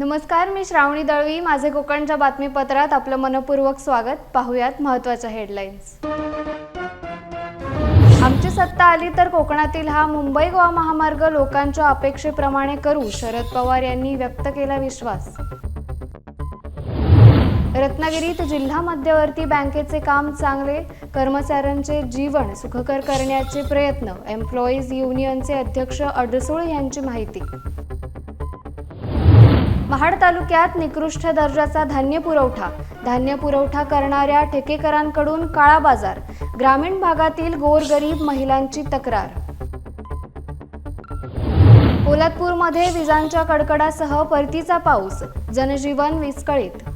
नमस्कार मी श्रावणी दळवी. माझे कोकणच्या बातमीपत्रात आपलं मनपूर्वक स्वागत. पाहुयात महत्त्वाच्या हेडलाईन्स आमची सत्ता आली तर कोकणातील हा मुंबई गोवा महामार्ग लोकांच्या अपेक्षेप्रमाणे करू शरद पवार यांनी व्यक्त केला विश्वास. रत्नागिरीत जिल्हा मध्यवर्ती बँकेचे काम चांगले कर्मचाऱ्यांचे जीवन सुखकर करण्याचे प्रयत्न एम्प्लॉईज युनियनचे अध्यक्ष अडसूळ यांची माहिती. महाड तालुक्यात निकृष्ट दर्जाचा धान्य पुरवठा. धान्य पुरवठा करणाऱ्या ठेकेकरांकडून काळा बाजार. ग्रामीण भागातील गोरगरीब महिलांची तक्रार. पोलादपूरमध्ये विजांच्या कडकडासह परतीचा पाऊस. जनजीवन विस्कळीत.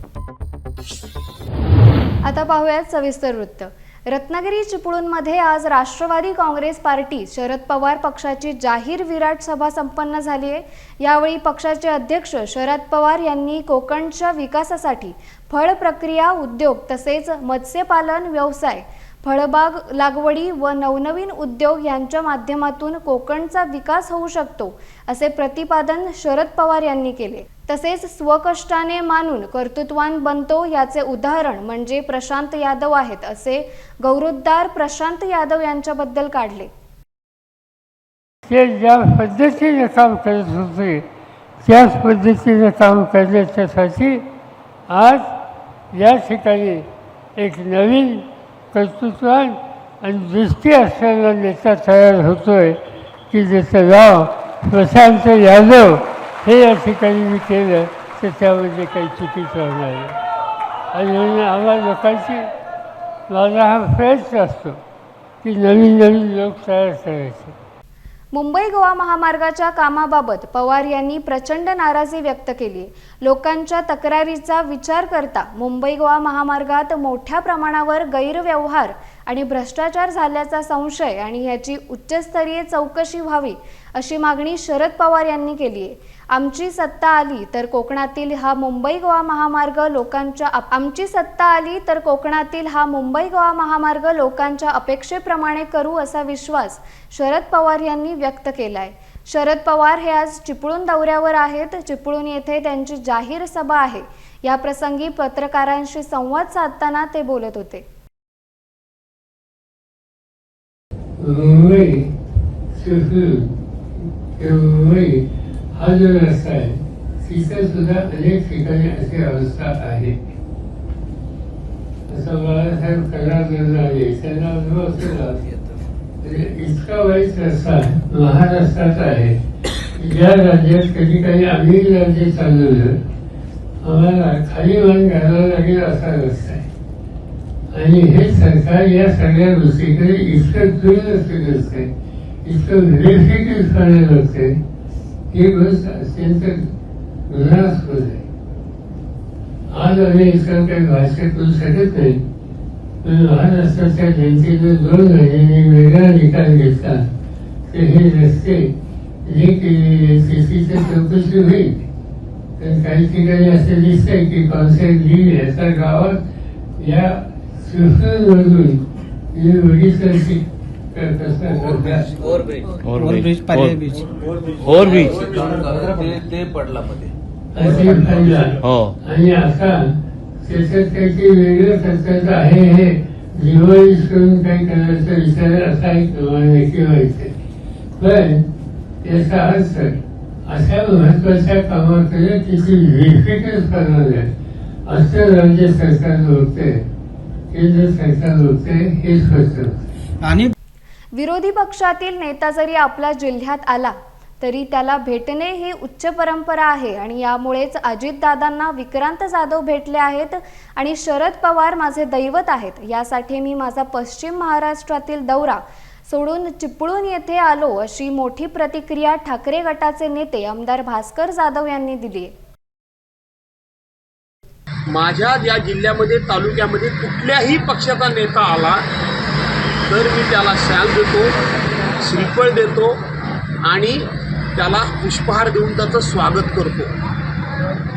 आता पाहूयात सविस्तर वृत्त. रत्नागिरी चिपळूणमध्ये आज राष्ट्रवादी काँग्रेस पार्टी शरद पवार पक्षाची जाहीर विराट सभा संपन्न झाली आहे. यावेळी पक्षाचे अध्यक्ष शरद पवार यांनी कोकणच्या विकासासाठी फळ प्रक्रिया उद्योग तसेच मत्स्यपालन व्यवसाय फळबाग लागवडी व नवनवीन उद्योग यांच्या माध्यमातून कोकणचा विकास होऊ शकतो असे प्रतिपादन शरद पवार यांनी केले. तसेच स्वकष्टाने मानून कर्तृत्वान बनतो याचे उदाहरण म्हणजे प्रशांत यादव आहेत असे गौरवोद्गार प्रशांत यादव यांच्याबद्दल काढले. ते ज्या पद्धतीने काम करत होते त्याच पद्धतीने काम करण्याच्यासाठी आज या ठिकाणी एक नवीन कर्तृत्वान आणि दृष्टी असलेला नेता तयार होतोय की ज्याचं नाव प्रशांत यादव हे या ठिकाणी मी केलं तर त्यामध्ये काही चुकीचं होणार नाही आणि म्हणून आम्हा लोकांची माझा हा प्रयत्न असतो की नवीन नवीन लोक तयार करायचे. मुंबई गोवा महामार्गाच्या कामाबाबत पवार यांनी प्रचंड नाराजी व्यक्त केली. लोकांच्या तक्रारीचा विचार करता मुंबई गोवा महामार्गात मोठ्या प्रमाणावर गैरव्यवहार आणि भ्रष्टाचार झाल्याचा संशय आणि याची उच्चस्तरीय चौकशी व्हावी अशी मागणी शरद पवार यांनी केली आहे आमची सत्ता आली तर कोकणातील हा मुंबई गोवा महामार्ग लोकांच्या आमची सत्ता आली तर कोकणातील हा मुंबई गोवा महामार्ग लोकांच्या अपेक्षेप्रमाणे करू असा विश्वास शरद पवार यांनी व्यक्त केलाय. शरद पवार हे आज चिपळूण दौऱ्यावर आहेत. चिपळूण येथे त्यांची जाहीर सभा आहे. या प्रसंगी पत्रकारांशी संवाद साधताना ते बोलत होते. हा जो रस्ता आहे तिथे सुद्धा अनेक ठिकाणी अशी अवस्था आहे. असं बाळासाहेब कलाकार आहे त्यांना अनुभव असलेला म्हणजे इतका वाईट रस्ता महाराष्ट्राचा आहे. ज्या राज्यात कधी काही आम्ही राज्य चालवलं आम्हाला खाली मान घालावं लागेल असा रस्ता आहे. आणि हे सरकार या सगळ्या गोष्टीकडे इतकं दुर्लक्ष करते इतकं निरीक्षित करायला लागते ही गोष्ट अत्यंत गुन्हास्पद आहे आज आम्ही इतकं काही भाष्य करू शकत नाही पण महाराष्ट्राच्या जनतेने दोन महिन्यांनी वेगळा निकाल घेतला. तर हे रस्ते जे केलेले त्याची चौकशी होईल. तर काही ठिकाणी असं दिसतंय की कॉन्सेप्ट लिहिले याचा गावात या शिवसेनेमधून ही ओडिसाची ओव्हरब्रिज पर्याय ओव्हरब्रिज ते पडला मध्ये हो आणि आता त्याच्यात काहीतरी वेगळं खर्चाचं आहे हे रिवाईज करून काही करायचा विचार असा एक नक्की व्हायचंय पण याचा अर्थ अशा महत्त्वाच्या कामाकडे किती व्हेरिफिकेट करणार आहे असं राज्य सरकार होते केंद्र सरकार होते हे स्पष्ट होतं. आणि विरोधी पक्षातील नेता जरी आपल्या जिल्ह्यात आला तरी त्याला भेटणे ही उच्च परंपरा आहे आणि यामुळेच अजितदादांना विक्रांत जाधव भेटले आहेत आणि शरद पवार माझे दैवत आहेत. यासाठी मी माझा पश्चिम महाराष्ट्रातील दौरा सोडून चिपळूण येथे आलो अशी मोठी प्रतिक्रिया ठाकरे गटाचे नेते आमदार भास्कर जाधव यांनी दिली आहे. माझ्या या जिल्ह्यामध्ये तालुक्यामध्ये कुठल्याही पक्षाचा नेता आला तर मी त्याला शाल देतो श्रीफळ देतो आणि त्याला पुष्पहार देऊन त्याचं स्वागत करतो.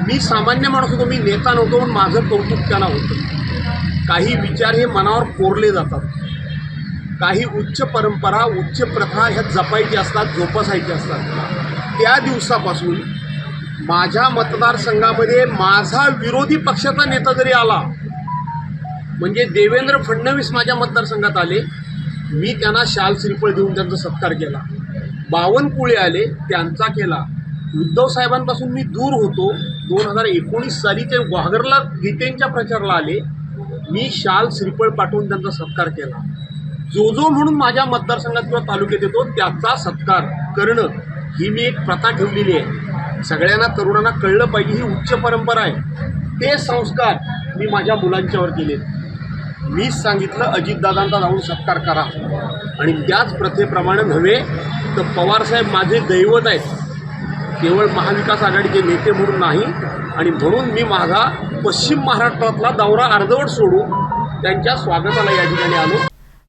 मी सामान्य माणूस होतो मी नेता नव्हतो म्हणून माझं कौतुक त्याला होतं. काही विचार हे मनावर कोरले जातात. काही उच्च परंपरा उच्च प्रथा ह्या जपायच्या असतात जोपासायच्या असतात. त्या दिवसापासून माझ्या मतदारसंघामध्ये माझा विरोधी पक्षाचा नेता जरी आला म्हणजे देवेंद्र फडणवीस माझ्या मतदारसंघात आले मी त्यांना शाल श्रीफळ देऊन त्यांचा सत्कार केला. बावनकुळे आले त्यांचा केला. उद्धव साहेबांपासून मी दूर होतो. दोन हजार एकोणीस साली ते वाघरला गीतेंच्या प्रचाराला आले. मी शाल श्रीफळ पाठवून त्यांचा सत्कार केला. जो जो म्हणून माझ्या मतदारसंघात किंवा तालुक्यात येतो त्याचा सत्कार करणं ही मी एक प्रथा ठेवलेली आहे. सगळ्यांना तरुणांना कळलं पाहिजे ही उच्च परंपरा आहे. ते संस्कार मी माझ्या मुलांच्यावर केले मीच सांगितलं अजितदादांचा जाऊन सत्कार करा. आणि त्याच प्रथेप्रमाणे नव्हे तर पवारसाहेब माझे दैवत आहेत. केवळ महाविकास आघाडीचे नेते म्हणून नाही आणि म्हणून मी माझा पश्चिम महाराष्ट्रातला दौरा अर्धवट सोडून त्यांच्या स्वागताला या ठिकाणी आलो.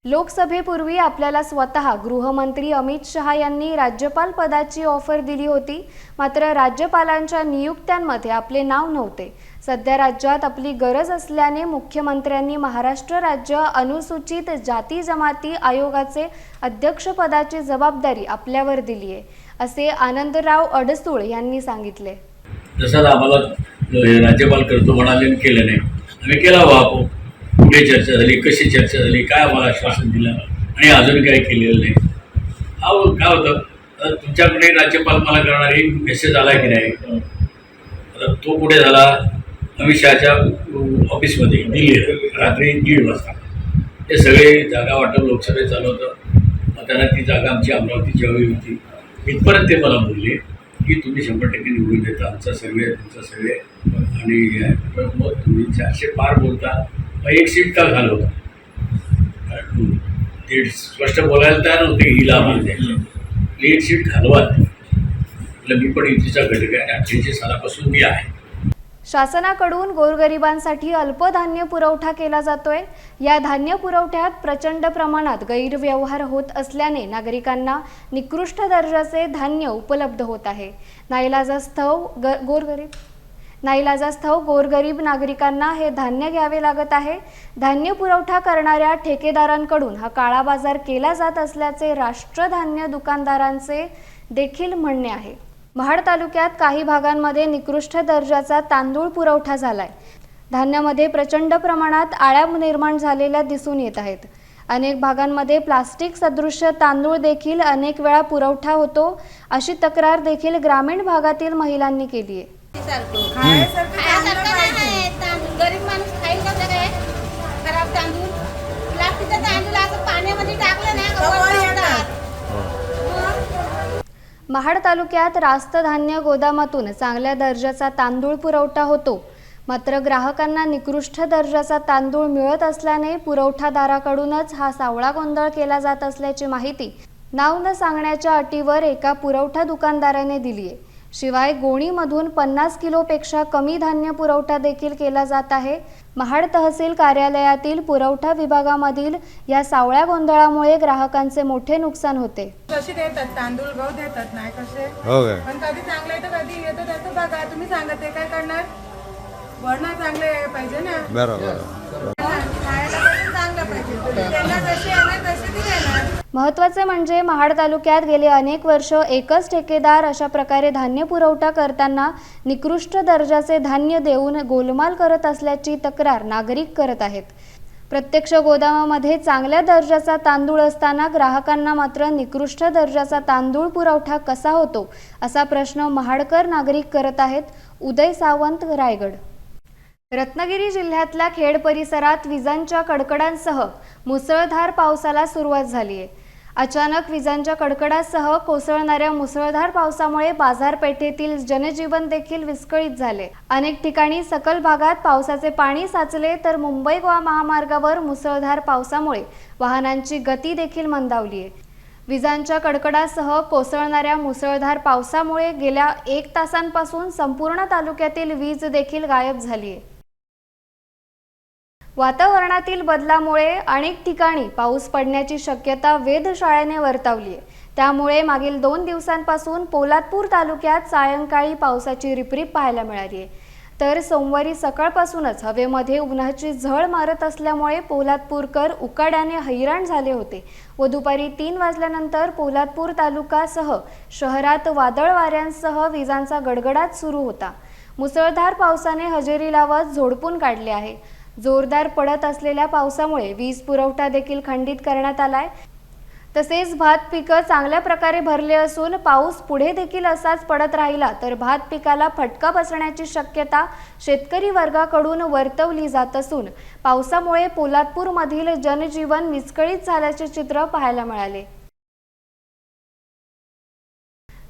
लोकसभेपूर्वी आपल्याला स्वतः गृहमंत्री अमित शहा यांनी राज्यपाल पदाची ऑफर दिली होती. मात्र राज्यपालांच्या नियुक्त्यांमध्ये आपले नाव नव्हते. सध्या राज्यात आपली गरज असल्याने मुख्यमंत्र्यांनी महाराष्ट्र राज्य अनुसूचित जाती जमाती आयोगाचे अध्यक्षपदाची जबाबदारी आपल्यावर दिली आहे असे आनंदराव अडसूळ यांनी सांगितले. जसं आम्हाला राज्यपाल करतो म्हणाले केलं नाही आम्ही केला हवा कुठे चर्चा झाली कशी चर्चा झाली काय आम्हाला आश्वासन दिलं आणि अजून काही केलेलं नाही. अहो काय होतं तुमच्याकडे राज्यपाल मला करणार एक मेसेज आला की नाही? तो कुठे झाला? अमित शहाच्या अ, ऑफिसमध्ये दिल्लीला रात्री दीड वाजता. हे सगळे जागा वाटप लोकसभेत चालू होतं. मग त्यांना ती जागा आमची अमरावतीची हवी होती. इथपर्यंत ते मला बोलले की तुम्ही शंभर टक्के निवडून देता. आमचा सर्वे तुमचा सर्वे आणि मग तुम्ही चारशे पार बोलता. मग एक सीट का घालवता? कारण ते स्पष्ट बोलायला तयार नव्हते आम्हाला द्यायची एक सीट घालवा. म्हटलं मी पण युतीचा घटक आहे अठ्ठ्याऐंशी सालापासून मी आहे. शासनाकडून गोरगरिबांसाठी अल्पधान्य पुरवठा केला जातोय. या धान्य पुरवठ्यात प्रचंड प्रमाणात गैरव्यवहार होत असल्याने नागरिकांना निकृष्ट दर्जाचे धान्य उपलब्ध होत आहे. नाईलाजास्तव ग गोरगरीब नाईलाजास्तव गोरगरीब नागरिकांना हे धान्य घ्यावे लागत आहे. धान्य पुरवठा करणाऱ्या ठेकेदारांकडून हा काळा बाजार केला जात असल्याचे राष्ट्रधान्य दुकानदारांचे देखील म्हणणे आहे. महाड तालुक्यात काही भागांमध्ये निकृष्ट दर्जाचा तांदूळ पुरवठा झालाय. धान्यामध्ये प्रचंड प्रमाणात आळ्या निर्माण झालेल्या दिसून येत आहेत. अनेक भागांमध्ये प्लास्टिक सदृश्य तांदूळ देखील अनेक वेळा पुरवठा होतो अशी तक्रार देखील ग्रामीण भागातील महिलांनी केली आहे. खायासारखं नाही तांदूळ गरीब माणूस खाईल कसं काय? खराब तांदूळ. प्लास्टिकचं तांदूळ असं पाण्यामध्ये टाकलं ना का वर येतात. महाड तालुक्यात रास्त धान्य गोदामातून चांगल्या दर्जाचा तांदूळ पुरवठा होतो. मात्र ग्राहकांना निकृष्ट दर्जाचा तांदूळ मिळत असल्याने पुरवठादाराकडूनच हा सावळा गोंधळ केला जात असल्याची माहिती नाव न सांगण्याच्या अटीवर एका पुरवठा दुकानदाराने दिली आहे शिवाय गोणीमधून पन्नास किलोपेक्षा कमी धान्य पुरवठा देखील केला जात आहे. महाड तहसील कार्यालयातील पुरवठा विभागामधील या सावळ्या गोंधळामुळे ग्राहकांचे मोठे नुकसान होते. कशी देतात? तांदूळ गहू देतात नाही कसे? हो काय पण कधी चांगलं येतं कधी येतं त्याचं बघा. तुम्ही सांगा ते काय करणार? वरण चांगले पाहिजे ना? बरोबर. खायला चांगलं पाहिजे. त्यांना महत्त्वाचे म्हणजे महाड तालुक्यात गेले अनेक वर्ष एकच ठेकेदार अशा प्रकारे धान्य पुरवठा करताना निकृष्ट दर्जाचे धान्य देऊन गोलमाल करत असल्याची तक्रार नागरिक करत आहेत. प्रत्यक्ष गोदामामध्ये चांगल्या दर्जाचा तांदूळ असताना ग्राहकांना मात्र निकृष्ट दर्जाचा तांदूळ पुरवठा कसा होतो असा प्रश्न महाडकर नागरिक करत आहेत उदय सावंत रायगड. रत्नागिरी जिल्ह्यातल्या खेड परिसरात विजांच्या कडकडांसह मुसळधार पावसाला सुरुवात झाली आहे अचानक विजांच्या कडकडासह कोसळणाऱ्या मुसळधार पावसामुळे बाजारपेठेतील जनजीवन देखील विस्कळीत झाले. अनेक ठिकाणी सकल भागात पावसाचे पाणी साचले तर मुंबई गोवा महामार्गावर मुसळधार पावसामुळे वाहनांची गती देखील मंदावली आहे विजांच्या कडकडासह कोसळणाऱ्या मुसळधार पावसामुळे गेल्या एक तासांपासून संपूर्ण तालुक्यातील वीज देखील गायब झाली आहे वातावरणातील बदलामुळे अनेक ठिकाणी पाऊस पडण्याची शक्यता वेधशाळेने वर्तवली आहे. त्यामुळे मागील दोन दिवसांपासून पोलादपूर तालुक्यात सायंकाळी पावसाची रिपरिप पाहायला मिळाली आहे. तर सोमवारी सकाळपासूनच हवेमध्ये उन्हाची झळ मारत असल्यामुळे पोलादपूरकर उकाड्याने हैराण झाले होते व दुपारी तीन वाजल्यानंतर पोलादपूर तालुकासह शहरात वादळ वाऱ्यांसह विजांचा गडगडाट सुरू होता. मुसळधार पावसाने हजेरी लावत झोडपून काढले आहे. जोरदार पडत असलेल्या पावसामुळे वीज पुरवठा देखील खंडित करण्यात आलाय. तसेच भात पिकं चांगल्या प्रकारे भरले असून पाऊस पुढे देखील असाच पडत राहिला तर भात पिकाला फटका बसण्याची शक्यता शेतकरी वर्गाकडून वर्तवली जात असून पावसामुळे पोलादपूरमधील जनजीवन विस्कळीत झाल्याचे चित्र पाहायला मिळाले.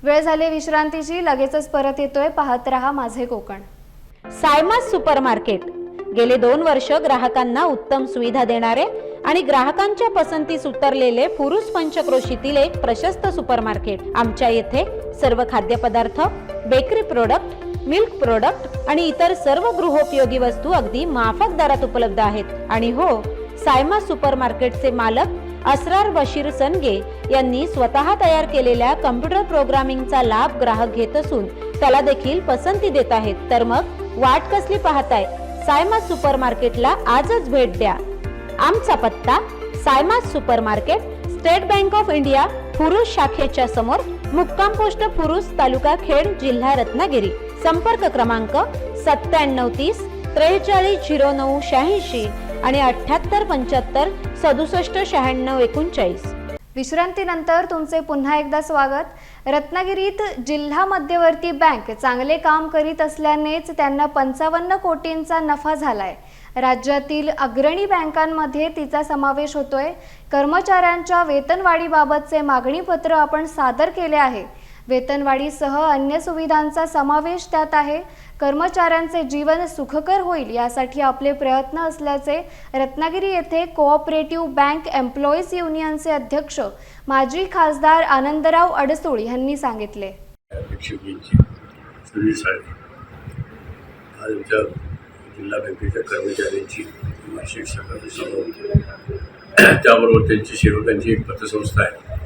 वेळ झाली विश्रांतीची लगेचच परत येतोय. पाहत रहा माझे कोकण. सायमा सुपर मार्केट गेले दोन वर्ष ग्राहकांना उत्तम सुविधा देणारे आणि ग्राहकांच्या पसंतीस उतरलेले पुरुष पंचक्रोशीतील एक प्रशस्त सुपरमार्केट. आमच्या येथे सर्व खाद्यपदार्थ बेकरी प्रोडक्ट मिल्क प्रोडक्ट आणि इतर सर्व गृहोपयोगी वस्तू अगदी माफक दरात उपलब्ध आहेत. आणि हो सायमा सुपरमार्केटचे मालक असरार बशीर सनगे यांनी स्वतः तयार केलेल्या कम्प्युटर प्रोग्रामिंगचा लाभ ग्राहक घेत असून त्याला देखील पसंती देत आहेत. तर मग वाट कसली पाहताय? सायमा सुपर मार्केटला आजच भेट द्या. आमचा पत्ता Saima super market state bank of India पुरुष शाखेच्या समोर मुक्काम पोस्ट पुरुष तालुका खेड जिल्हा रत्नागिरी. संपर्क क्रमांक सत्त्याण्णव तीस त्रेचाळीस झिरो नऊ शहाऐंशी आणि अठ्याहत्तर पंच्याहत्तर सदुसष्ट शहाण्णव एकोणचाळीस. विश्रांतीनंतर तुमचे पुन्हा एकदा स्वागत. रत्नागिरीत जिल्हा मध्यवर्ती बँक चांगले काम करीत असल्यानेच त्यांना पंचावन्न कोटींचा नफा झालाय. राज्यातील अग्रणी बँकांमध्ये तिचा समावेश होतोय. कर्मचाऱ्यांच्या वेतनवाढीबाबतचे मागणीपत्र आपण सादर केले आहे. वेतनवाढीसह अन्य सुविधांचा समावेश त्यात आहे. कर्मचाऱ्यांचे जीवन सुखकर होईल यासाठी आपले प्रयत्न असल्याचे रत्नागिरी येथे कोऑपरेटिव्ह बँक एम्प्लॉईज युनियनचे अध्यक्ष माजी खासदार आनंदराव अडसूळ यांनी सांगितले. जिल्हा बँकेच्या कर्मचाऱ्यांची वार्षिक सकाळची सभा होती. त्याबरोबर त्यांची सेवकांची एक पतसंस्था आहे.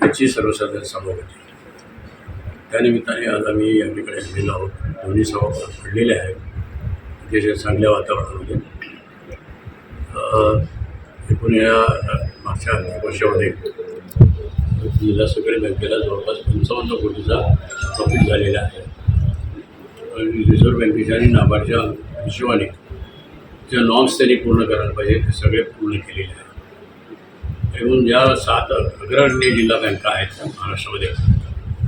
त्याची सर्वसाधारण सभा होती. त्यानिमित्ताने आज आम्ही अलीकडे आलेलो आहोत. दोन्ही सभा पडलेल्या आहेत. अतिशय चांगल्या वातावरणामध्ये. एकूण या मागच्या आर्थिक वर्षामध्ये जिल्हा सहकारी बँकेला जवळपास पंचावन्न कोटीचा प्रॉफिट झालेला आहे. रिझर्व्ह बँकेच्या आणि नाबार्डच्या हिशोबाने ज्या नॉर्म्स त्यांनी पूर्ण करायला पाहिजे ते सगळे पूर्ण केलेले आहेत. म्हणून ज्या सात अग्रगण्य जिल्हा बँका आहेत महाराष्ट्रामध्ये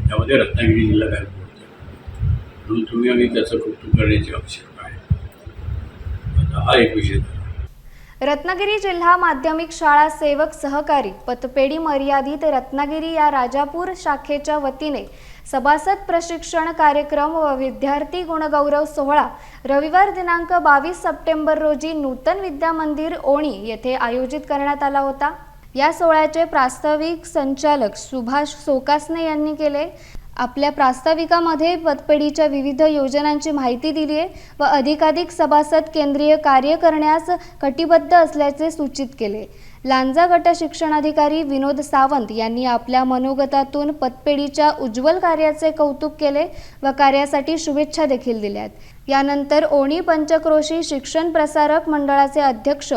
त्यामध्ये रत्नागिरी जिल्हा बँक होते म्हणून तुम्ही आणि त्याचं कौतुक करण्याची आवश्यकता आहे. आता हा एक विषय रत्नागिरी जिल्हा माध्यमिक शाळा सेवक सहकारी पतपेढी मर्यादित रत्नागिरी या राजापूर शाखेच्या वतीने सभासद प्रशिक्षण कार्यक्रम व विद्यार्थी गुणगौरव सोहळा रविवार दिनांक बावीस सप्टेंबर रोजी नूतन विद्या मंदिर ओणी येथे आयोजित करण्यात आला होता. या सोहळ्याचे प्रास्ताविक संचालक सुभाष सोकासने यांनी केले. आपल्या प्रास्ताविकामध्ये पतपेढीच्या विविध योजनांची माहिती दिली आहे व अधिकाधिक सभासद केंद्रीय कार्य करण्यास कटिबद्ध असल्याचे सूचित केले. लांजा गट शिक्षणाधिकारी विनोद सावंत यांनी आपल्या मनोगतातून पतपेढीच्या उज्ज्वल कार्याचे कौतुक केले व कार्यासाठी शुभेच्छा देखील दिल्यात. यानंतर ओणी पंचक्रोशी शिक्षण प्रसारक मंडळाचे अध्यक्ष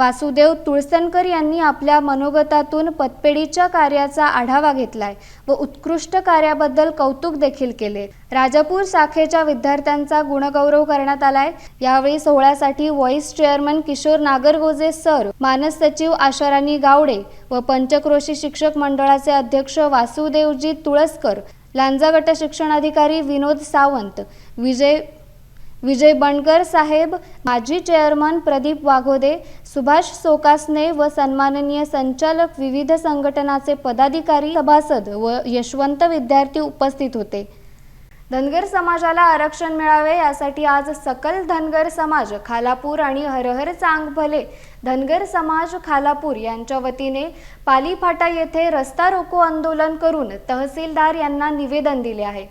वासुदेव तुळसनकर यांनी आपल्या मनोगतातून पतपेढीच्या कार्याचा आढावा घेतलाय व उत्कृष्ट कार्याबद्दल कौतुक देखील केले. राजापूर शाखेच्या विद्यार्थ्यांचा गुणगौरव करण्यात आलाय. यावेळी सोहळ्यासाठी vice chairman Kishore Nagargoje sir मानस सचिव आशाराणी गावडे व पंचक्रोशी शिक्षक मंडळाचे अध्यक्ष वासुदेवजी तुळसकर लांजा गट शिक्षणाधिकारी विनोद सावंत विजय विजय बंडकर साहेब माजी चेअरमन प्रदीप वाघोदे सुभाष सोकासने व सन्माननीय संचालक विविध संघटनाचे पदाधिकारी सभासद व यशवंत विद्यार्थी उपस्थित होते. धनगर समाजाला आरक्षण मिळावे यासाठी आज सकल धनगर समाज खालापूर आणि हरहर चांगभले धनगर समाज खालापूर यांच्या वतीने पालीफाटा येथे रस्ता रोको आंदोलन करून तहसीलदार यांना निवेदन दिले आहे.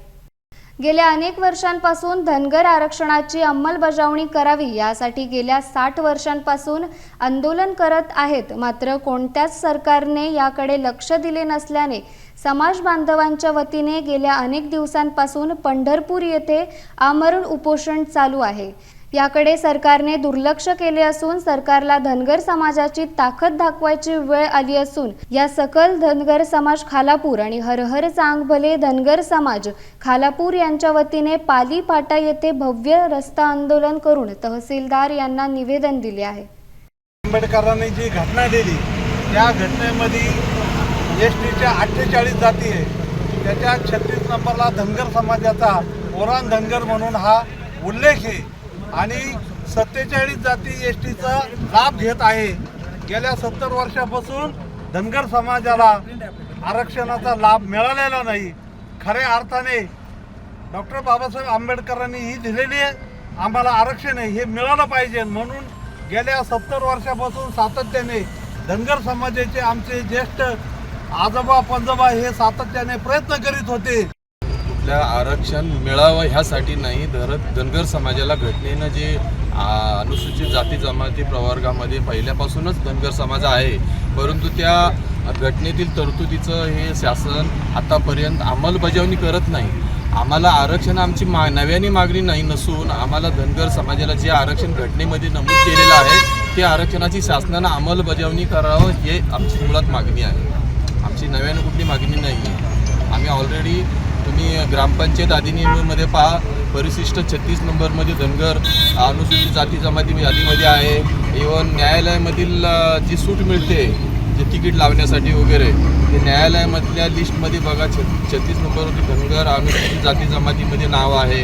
गेल्या अनेक वर्षांपासून धनगर आरक्षणाची अंमलबजावणी करावी यासाठी गेल्या साठ वर्षांपासून आंदोलन करत आहेत. मात्र कोणत्याच सरकारने याकडे लक्ष दिले नसल्याने समाज बांधवांच्या वतीने गेल्या अनेक दिवसांपासून पंढरपूर येथे आमरण उपोषण चालू आहे. याकडे सरकारने दुर्लक्ष केले असून सरकारला धनगर समाजाची ताकद दाखवायची वेळ आली असून या सकल धनगर समाज खालापूर आणि हरहर चांगभले धनगर समाज खालापूर यांच्या वतीने पाली फाटा येथे भव्य रस्ता आंदोलन करून तहसीलदार यांना निवेदन दिले आहे. आंबेडकरांनी जी घटना दिली त्या घटनेमध्ये एस टीच्या अठ्ठेचाळीस जाती आहे. त्याच्या छत्तीस नंबरला धनगर समाजाचा ओरान धनगर म्हणून हा उल्लेख आहे. आणि सत्तेचाळीस जाती एस टीचा लाभ घेत आहे. गेल्या सत्तर वर्षापासून धनगर समाजाला आरक्षणाचा लाभ मिळालेला नाही. खऱ्या अर्थाने डॉक्टर बाबासाहेब आंबेडकरांनी ही दिलेली आहे. आम्हाला आरक्षण आहे हे मिळालं पाहिजे म्हणून गेल्या सत्तर वर्षापासून सातत्याने धनगर समाजाचे आमचे ज्येष्ठ आजोबा पंजोबा हे सातत्याने प्रयत्न करीत होते. आपल्या आरक्षण मिळावं ह्यासाठी नाही धरत धनगर समाजाला घटनेनं जे अनुसूचित जाती जमाती प्रवर्गामध्ये पहिल्यापासूनच धनगर समाज आहे परंतु त्या घटनेतील तरतुदीचं हे शासन आतापर्यंत अंमलबजावणी करत नाही. आम्हाला आरक्षण आमची मा नव्याने मागणी नाही नसून आम्हाला धनगर समाजाला जे आरक्षण घटनेमध्ये नमूद केलेलं आहे ते आरक्षणाची शासनानं अंमलबजावणी करावं हे आमची मुळात मागणी आहे. आमची नव्याने कुठली मागणी नाही आहे आम्ही ऑलरेडी तुम्ही ग्रामपंचायत अधिनियमामध्ये पहा परिशिष्ट छत्तीस नंबरमध्ये धनगर अनुसूचित जाती जमाती यादीमध्ये आहे. इवन न्यायालयामधील जी सूट मिळते जे तिकीट लावण्यासाठी वगैरे ते न्यायालयामधल्या लिस्टमध्ये बघा छ छत्तीस नंबरवरती धनगर अनुसूचित जाती जमातीमध्ये नाव आहे.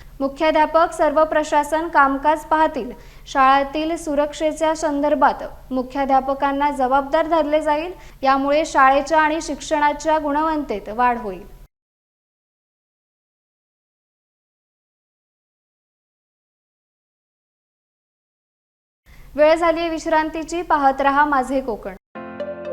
मुख्याध्यापक सर्व प्रशासन कामकाज पाहतील. शाळेतील सुरक्षेच्या संदर्भात मुख्याध्यापकांना जबाबदार धरले जाईल. यामुळे शाळेच्या आणि शिक्षणाच्या गुणवत्तेत वाढ होईल. वेळ झाली आहे विश्रांतीची. पाहत रहा माझे कोकण.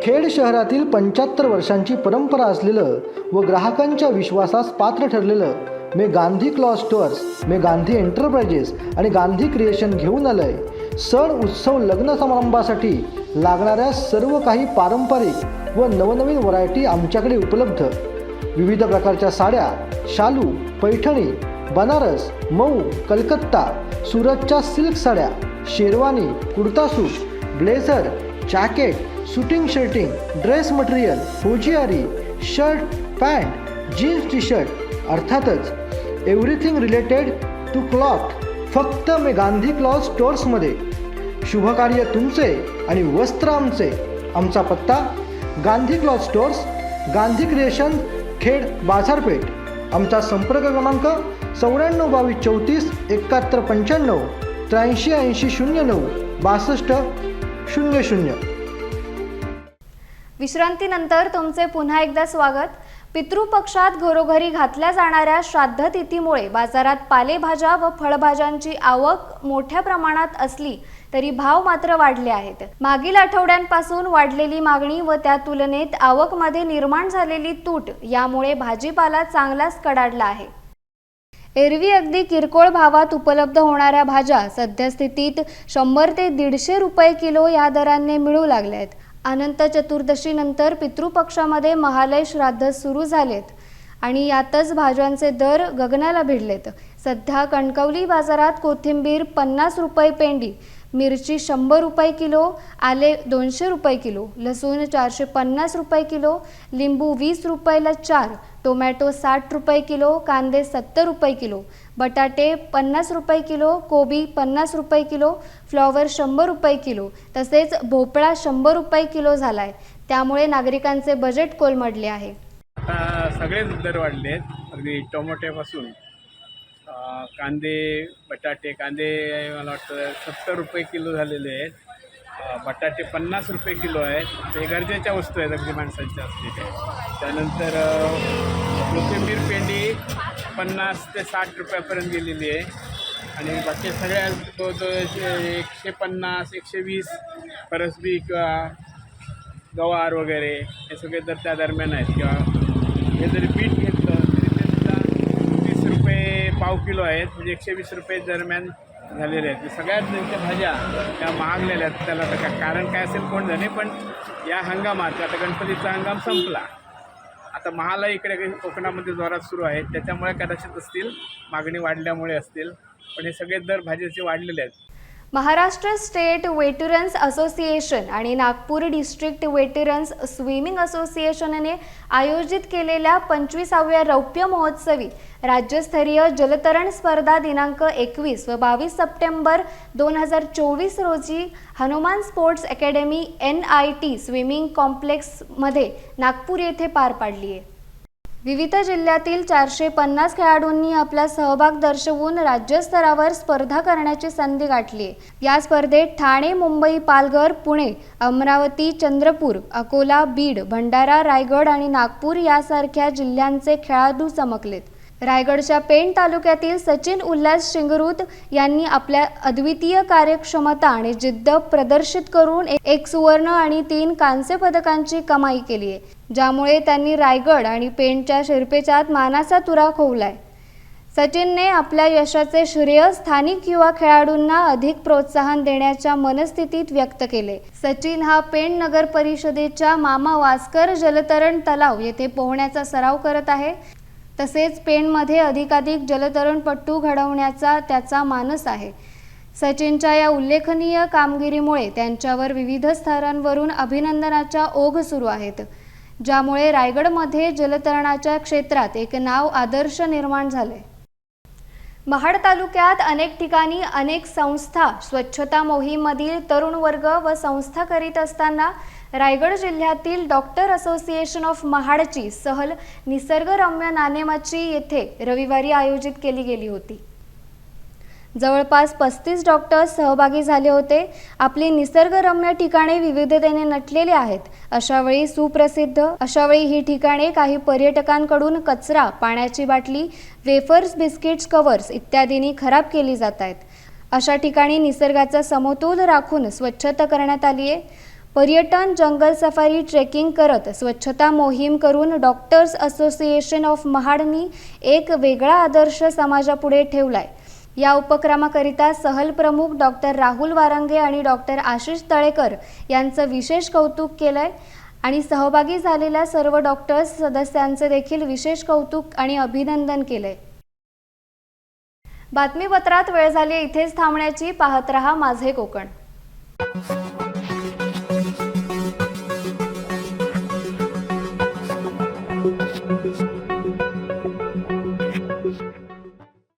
खेड शहरातील पंच्याहत्तर वर्षांची परंपरा असलेलं व ग्राहकांच्या विश्वासास पात्र ठरलेलं मे गांधी क्लॉ स्टोअर्स मे गांधी एंटरप्राइजेस आणि गांधी क्रिएशन घेऊन आलं आहे सण उत्सव लग्न समारंभासाठी लागणाऱ्या सर्व काही पारंपरिक व नवनवीन व्हरायटी आमच्याकडे उपलब्ध. विविध प्रकारच्या साड्या शालू पैठणी बनारस मऊ कलकत्ता सुरतच्या सिल्क साड्या sherwani kurta suit blazer jacket suiting shirting dress material फौजियारी shirt pant jeans T shirt अर्थातच एव्हरीथिंग रिलेटेड टू क्लॉथ फक्त मी गांधी क्लॉथ स्टोअर्समध्ये शुभकार्य तुमचे आणि वस्त्र आमचे आमचा पत्ता Gandhi cloth stores Gandhi creation Khed बाजारपेठ. आमचा संपर्क क्रमांक चौऱ्याण्णव बावीस चौतीस एकाहत्तर पंच्याण्णव त्र्याऐंशी ऐंशी शून्य नऊ बासष्ट शून्य शून्य. विश्रांतीनंतर तुमचे पुन्हा एकदा स्वागत. पितृपक्षात घरोघरी घातल्या जाणाऱ्या श्राद्धतिथीमुळे बाजारात पालेभाज्या व फळभाज्यांची आवक मोठ्या प्रमाणात असली तरी भाव मात्र वाढले आहेत. मागील आठवड्यांपासून वाढलेली मागणी व त्या तुलनेत आवकमध्ये निर्माण झालेली तूट यामुळे भाजीपाला चांगलाच कडाडला आहे. एरवी अगदी किरकोळ भावात उपलब्ध होणाऱ्या भाज्या सद्यस्थितीत शंभर ते दीडशे रुपये किलो या दराने मिळू लागल्या आहेत. अनंत चतुर्दशीनंतर पितृपक्षामध्ये महालय श्राद्ध सुरू झालेत. आणि यातच भाज्यांचे दर गगनाला भिडलेत. सध्या कणकवली बाजारात कोथिंबीर पन्नास रुपये पेंडी मिरची शंभर रुपये किलो आले दोनशे रुपये किलो लसूण चारशे पन्नास रुपये किलो लिंबू वीस रुपयाला चार टोमॅटो साठ रुपये किलो कांदे सत्तर रुपये किलो बटाटे पन्नास रुपये किलो कोबी पन्नास रुपये किलो फ्लॉवर शंभर रुपये किलो तसेच भोपळा शंभर रुपये किलो झाला आहे त्यामुळे नागरिकांचे बजेट कोलमडले आहे. आता सगळेच दर वाढले आहेत अगदी टोमॅटोपासून. कांदे बटाटे कांदे मला वाटतं सत्तर रुपये किलो झालेले आहेत. बटाटे पन्नास रुपये किलो आहेत. ते गरजेच्या वस्तू आहेत अगदी माणसांच्या असलेल्या त्यानंतर कोथिंबीर पेंडी पन्नास ते साठ रुपयापर्यंत गेलेली आहे. आणि बाकी सगळ्या तो तो एकशे पन्नास एकशे वीस परसबी किंवा गवार वगैरे हे सगळे तर त्या दरम्यान आहेत. किंवा हे जरी बीट घेतलं तरी ते सुद्धा वीस रुपये पाव किलो आहेत. म्हणजे एकशे वीस रुपये दरम्यान झालेले आहेत. सगळ्यात त्यांच्या भाज्या त्या महागलेल्या आहेत. त्याला आता का- कारण काय असेल कोण जाणे पण या हंगामात आता गणपतीचा हंगाम संपला. आता महाला इकडे कोकणामध्ये जोरात सुरू आहे. त्याच्यामुळे कदाचित असतील मागणी वाढल्यामुळे असतील. पण हे सगळे दर भाजीचे वाढलेले आहेत. महाराष्ट्र स्टेट वेटरन्स असोसिएशन आणि नागपूर डिस्ट्रिक्ट वेटरन्स स्विमिंग असोसिएशनने आयोजित केलेल्या पंचवीसाव्या रौप्य महोत्सवी राज्यस्तरीय जलतरण स्पर्धा दिनांक एकवीस व बावीस सप्टेंबर दोन हजार चोवीस रोजी Hanuman sports academy N I T swimming कॉम्प्लेक्समध्ये Nagpur येथे पार पाडली आहे. विविध जिल्ह्यातील चारशे पन्नास खेळाडूंनी आपला सहभाग दर्शवून राज्यस्तरावर स्पर्धा करण्याची संधी गाठली. आहे या स्पर्धेत ठाणे मुंबई पालघर पुणे अमरावती चंद्रपूर अकोला बीड भंडारा रायगड आणि नागपूर यासारख्या जिल्ह्यांचे खेळाडू चमकलेत. रायगडच्या पेण तालुक्यातील सचिन उल्हास शिंगरूत यांनी आपल्या अद्वितीय कार्यक्षमता आणि जिद्द प्रदर्शित करून एक सुवर्ण आणि तीन कांस्य पदकांची कमाई केली आहे ज्यामुळे त्यांनी रायगड आणि पेणच्या शिरपेचात मानाचा तुरा खोवलाय. सचिनने आपल्या यशाचे श्रेय स्थानिक युवा खेळाडूंना अधिक प्रोत्साहन देण्याच्या मनस्थितीत व्यक्त केले. सचिन हा पेण नगर परिषदेच्या मामा वास्कर जलतरण तलाव येथे पोहण्याचा सराव करत आहे. तसेच पेणमध्ये अधिकाधिक जलतरणपट्टू घडवण्याचा त्याचा मानस आहे. सचिनच्या या उल्लेखनीय कामगिरीमुळे त्यांच्यावर विविध स्तरांवरून अभिनंदनाच्या ओघ सुरू आहेत ज्यामुळे रायगडमध्ये जलतरणाच्या क्षेत्रात एक नाव आदर्श निर्माण झाले. महाड तालुक्यात अनेक ठिकाणी अनेक संस्था स्वच्छता मोहीममधील तरुण वर्ग व संस्था करीत असताना रायगड जिल्ह्यातील डॉक्टर असोसिएशन ऑफ महाडची सहल निसर्गरम्य नाणेमाची येथे रविवारी आयोजित केली गेली होती. जवळपास पस्तीस डॉक्टर्स सहभागी झाले होते. आपली निसर्गरम्य ठिकाणे विविधतेने नटलेली आहेत. अशावेळी सुप्रसिद्ध अशावेळी ही ठिकाणे काही पर्यटकांकडून कचरा पाण्याची बाटली वेफर्स बिस्किट्स कवर्स इत्यादींनी खराब केली जात आहेत. अशा ठिकाणी निसर्गाचा समतोल राखून स्वच्छता करण्यात आली आहे. पर्यटन जंगल सफारी ट्रेकिंग करत स्वच्छता मोहीम करून डॉक्टर्स असोसिएशन ऑफ महाडनी एक वेगळा आदर्श समाजापुढे ठेवलाय. या उपक्रमाकरिता सहल प्रमुख डॉक्टर राहुल वारंगे आणि डॉक्टर आशिष तळेकर यांचं विशेष कौतुक केलंय आणि सहभागी झालेल्या सर्व डॉक्टर्स सदस्यांचे देखील विशेष कौतुक आणि अभिनंदन केलंय. बातमीपत्रात वेळ झाली इथेच थांबण्याची. पाहत रहा माझे कोकण.